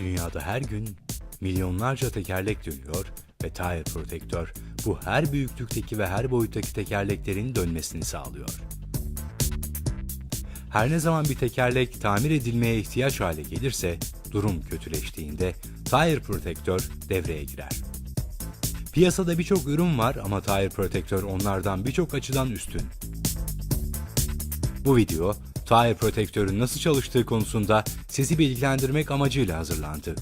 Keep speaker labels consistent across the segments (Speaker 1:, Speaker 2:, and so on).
Speaker 1: Dünyada her gün milyonlarca tekerlek dönüyor ve Tire Protector bu her büyüklükteki ve her boyuttaki tekerleklerin dönmesini sağlıyor. Her ne zaman bir tekerlek tamir edilmeye ihtiyaç hale gelirse, durum kötüleştiğinde Tire Protector devreye girer. Piyasada birçok ürün var ama Tire Protector onlardan birçok açıdan üstün. Bu video, Tire Protector'ın nasıl çalıştığı konusunda sizi bilgilendirmek amacıyla hazırlandı.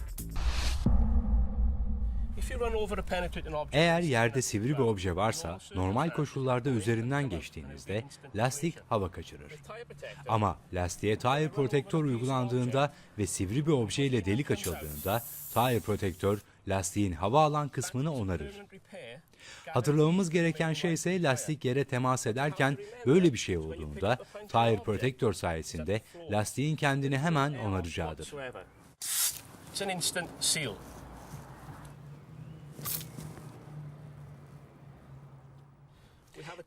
Speaker 1: Eğer yerde sivri bir obje varsa, normal koşullarda üzerinden geçtiğinizde lastik hava kaçırır. Ama lastiğe tire protector uygulandığında ve sivri bir obje ile delik açıldığında tire protector lastiğin hava alan kısmını onarır. Hatırlamamız gereken şey ise lastik yere temas ederken böyle bir şey olduğunda tire protector sayesinde lastiğin kendini hemen onaracağıdır.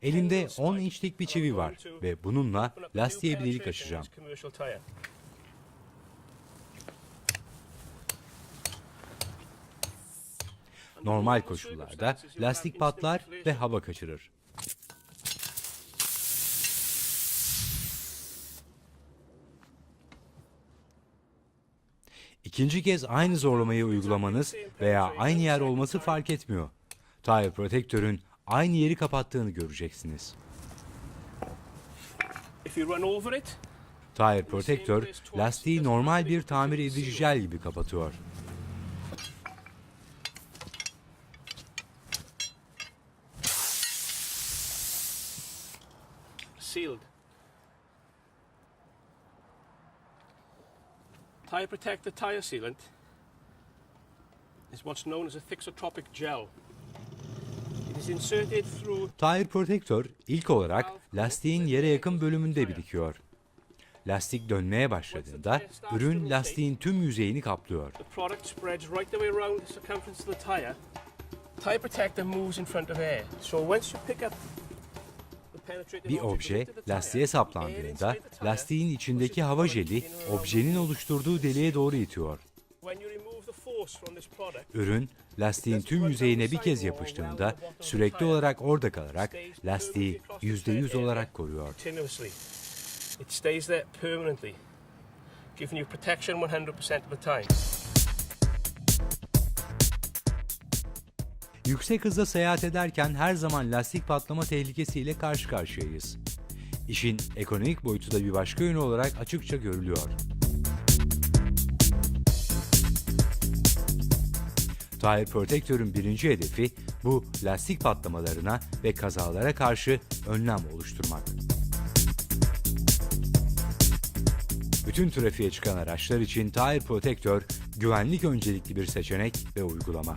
Speaker 1: Elimde
Speaker 2: 10
Speaker 1: 10
Speaker 2: spike
Speaker 1: inçlik bir çivi var ve bununla lastiğe bir delik açacağım.
Speaker 2: in this commercial tire.
Speaker 1: Normal koşullarda lastik patlar ve hava kaçırır. İkinci kez aynı zorlamayı uygulamanız veya aynı yer olması fark etmiyor. Tire Protector'ın aynı yeri kapattığını göreceksiniz. Tire Protector lastiği normal bir tamir edici jel gibi kapatıyor.
Speaker 2: Sealed. Tire protector tire sealant is what's known as a thixotropic gel. It is inserted through
Speaker 1: Tire Protector ilk olarak lastiğin yere yakın bölümünde birikiyor. Lastik dönmeye başladığında ürün lastiğin tüm yüzeyini kaplıyor.
Speaker 2: the product spreads right the way around the circumference of the tire. Tire protector moves in front of air. So once you pick up
Speaker 1: Bir obje lastiğe saplandığında lastiğin içindeki hava jeli objenin oluşturduğu deliğe doğru itiyor. Ürün lastiğin tüm yüzeyine bir kez yapıştığında sürekli olarak orada kalarak lastiği %100 olarak koruyor.
Speaker 2: It stays there permanently, giving you protection 100% of the time.
Speaker 1: Yüksek hızda seyahat ederken her zaman lastik patlama tehlikesiyle karşı karşıyayız. İşin ekonomik boyutu da bir başka yönü olarak açıkça görülüyor. Tire Protector'ın birinci hedefi bu lastik patlamalarına ve kazalara karşı önlem oluşturmak. Bütün trafiğe çıkan araçlar için Tire Protector güvenlik öncelikli bir seçenek ve uygulama.